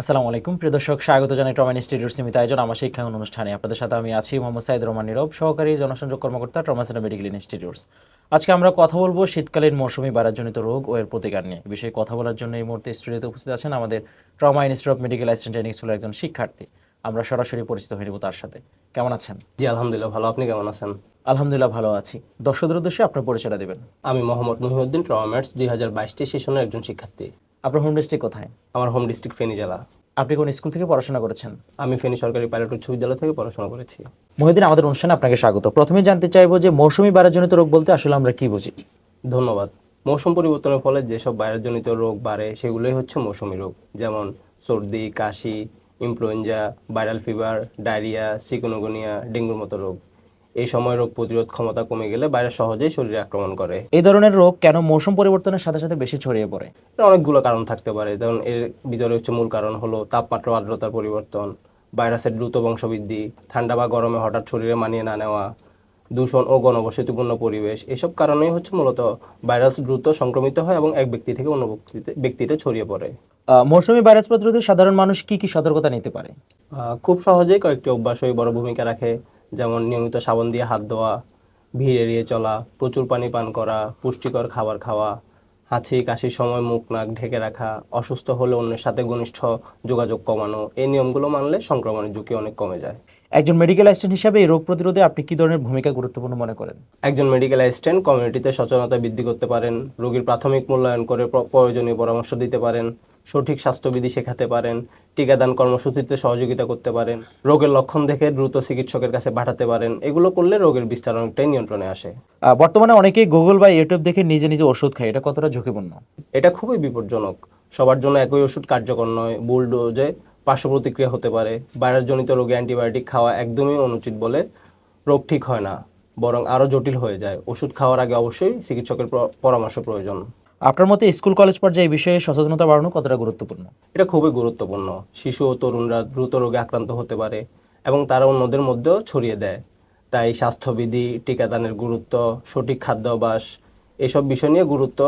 আসসালামু আলাইকুম। প্রিয় দর্শক স্বাগত জানাই ট্রমা ইনস্টিটিউট সীমিত আয়োজন আমার শিক্ষাঙ্গন অনুষ্ঠানে। আপনাদের সাথে আমি আছি মোহাম্মদ সাইদ রহমান নীরব সহকারী জনসংযোগ কর্মকর্তা ট্রমা সেন্টার মেডিকেল ইনস্টিটিউটস আজকে আমরা কথা বলব শীতকালীন মৌসুমি বারাজনিত রোগ ও এর প্রতিকার নিয়ে। বিষয়ে কথা বলার জন্য এই মুহূর্তে স্টুডিওতে উপস্থিত আছেন আমাদের trauma institute of medical assistant training স্কুলের একজন শিক্ষার্থী। আমরা সরাসরি পরিচিত হয়ে নেব তার সাথে। কেমন আছেন? জি আলহামদুলিল্লাহ ভালো। আপনি কেমন আছেন? আলহামদুলিল্লাহ ভালো আছি। দর্শকদের উদ্দেশ্যে আপনার পরিচয়টা দেবেন। আমি মোহাম্মদ মহিউদ্দিন ট্রমামেটস দুই হাজার বাইশটি সেশনের একজন শিক্ষার্থী। আপনার হোম ডিস্ট্রিক্ট কোথায়? আমার হোম ডিস্ট্রিক্ট ফেনী জেলা। আপনি কোন স্কুল থেকে পড়াশোনা করেছেন? আমি ফেনী সরকারি পাইলট উচ্চ বিদ্যালয় থেকে পড়াশোনা করেছি। মহিদিন আমাদের অনুষ্ঠানে আপনাকে স্বাগত। প্রথমে জানতে চাইব যে মৌসুমি বারাজনিত রোগ বলতে আসলে আমরা কি বুঝি? ধন্যবাদ। মৌসুম পরিবর্তনের ফলে যেসব ভাইরাসজনিত রোগ বাড়ে সেগুলোই হচ্ছে মৌসুমি রোগ। যেমন সর্দি কাশি ইনফ্লুয়েঞ্জা ভাইরাল ফিভার ডায়রিয়া সিকোনোগোনিয়া ডেঙ্গুর মতো রোগ। এই সময় রোগ প্রতিরোধ ক্ষমতা কমে গেলে ভাইরাস সহজেই শরীরে আক্রমণ করে। এই ধরনের রোগ কেন মৌসুম পরিবর্তনের সাথে সাথে বেশি ছড়িয়ে পড়ে? এর অনেকগুলো কারণ থাকতে পারে। যেমন এর ভিতরে হচ্ছে মূল কারণ হলো তাপমাত্রা আর্দ্রতার পরিবর্তন ভাইরাসের দ্রুত বংশবৃদ্ধি ঠান্ডা বা গরমে হঠাৎ শরীরে মানিয়ে না নেওয়া দূষণ ও গণবসতিপূর্ণ পরিবেশ এসব কারণেই হচ্ছে মূলত ভাইরাস দ্রুত সংক্রমিত হয় এবং এক ব্যক্তি থেকে অন্য ব্যক্তিতে ব্যক্তিতে ছড়িয়ে পড়ে। মৌসুমি ভাইরাস প্রতিরোধে সাধারণ মানুষ কি কি সতর্কতা নিতে পারে? খুব সহজেই কয়েকটি অভ্যাসই বড় ভূমিকা রাখে। যেমন নিয়মিত সাবান দিয়ে হাত ধোয়া ভিড় এড়িয়ে চলা প্রচুর পানি পান করা পুষ্টিকর খাবার খাওয়া হাঁচি কাশির সময় মুখ নাক ঢেকে রাখা অসুস্থ হলে অন্যের সাথে ঘনিষ্ঠ যোগাযোগ কমানো এই নিয়মগুলো মানলে সংক্রমণের ঝুঁকি অনেক কমে যায়। একজন মেডিকেল অ্যাসিস্ট্যান্ট হিসাবে এই রোগ প্রতিরোধে আপনি কি ধরনের ভূমিকা গুরুত্বপূর্ণ মনে করেন? একজন মেডিকেল অ্যাসিস্ট্যান্ট কমিউনিটিতে সচেতনতা বৃদ্ধি করতে পারেন রোগীর প্রাথমিক মূল্যায়ন করে প্রয়োজনীয় পরামর্শ দিতে পারেন সঠিক স্বাস্থ্যবিধি শেখাতে পারেন টিকাদান কর্মসূচিতে সহযোগিতা করতে পারেন রোগের লক্ষণ দেখে দ্রুত চিকিৎসকের কাছে পাঠাতে পারেন এগুলো করলে রোগের বিস্তার অনেকটাই নিয়ন্ত্রণে আসে। বর্তমানে অনেকেই গুগল বা ইউটিউব দেখে নিজে নিজে ওষুধ খায় এটা কতটা ঝুঁকিপূর্ণ? এটা খুবই বিপজ্জনক। সবার জন্য একই ওষুধ কার্যকর নয় বুল ডোজে পার্শ্ব প্রতিক্রিয়া হতে পারে। ভাইরাসজনিত রোগে অ্যান্টিবায়োটিক খাওয়া একদমই অনুচিত বলে রোগ ঠিক হয় না বরং আরও জটিল হয়ে যায়। ওষুধ খাওয়ার আগে অবশ্যই চিকিৎসকের পরামর্শ প্রয়োজন। আপনার মতে স্কুল কলেজ পর্যায়ে এই বিষয়ে সচেতনতা বাড়ানো কতটা গুরুত্বপূর্ণ? এটা খুবই গুরুত্বপূর্ণ। শিশু ও তরুণরা দ্রুত রোগে আক্রান্ত হতে পারে এবং তারা অন্যদের মধ্যেও ছড়িয়ে দেয়। তাই স্বাস্থ্যবিধি টিকাদানের গুরুত্ব সঠিক খাদ্যাভ্যাস এসব বিষয় নিয়ে গুরুত্ব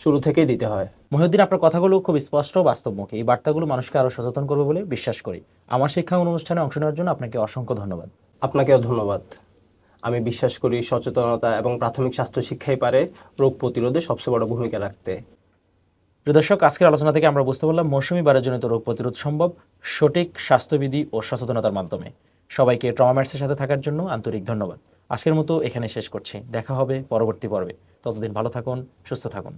শুরু থেকেই দিতে হয়। মহিউদ্দিন আপনার কথাগুলো খুব স্পষ্ট বাস্তবমুখী। এই বার্তাগুলো মানুষকে আরও সচেতন করবে বলে বিশ্বাস করি। আমার শিক্ষা অনুষ্ঠানে অংশ নেওয়ার জন্য আপনাকে অসংখ্য ধন্যবাদ। আপনাকেও ধন্যবাদ। আমি বিশ্বাস করি সচেতনতা এবং প্রাথমিক স্বাস্থ্য শিক্ষাই পারে রোগ প্রতিরোধে সবচেয়ে বড় ভূমিকা রাখতে। প্রদর্শক আজকের আলোচনা থেকে আমরা বুঝতে পারলাম মৌসুমি বারাজনিত রোগ প্রতিরোধ সম্ভব, সঠিক স্বাস্থ্যবিধি ও সচেতনতার মাধ্যমে। সবাইকে ট্রমাম্যাটসের সাথে থাকার জন্য আন্তরিক ধন্যবাদ। আজকের মতো এখানে শেষ করছি। দেখা হবে পরবর্তী পর্বে। ততদিন ভালো থাকুন, সুস্থ থাকুন।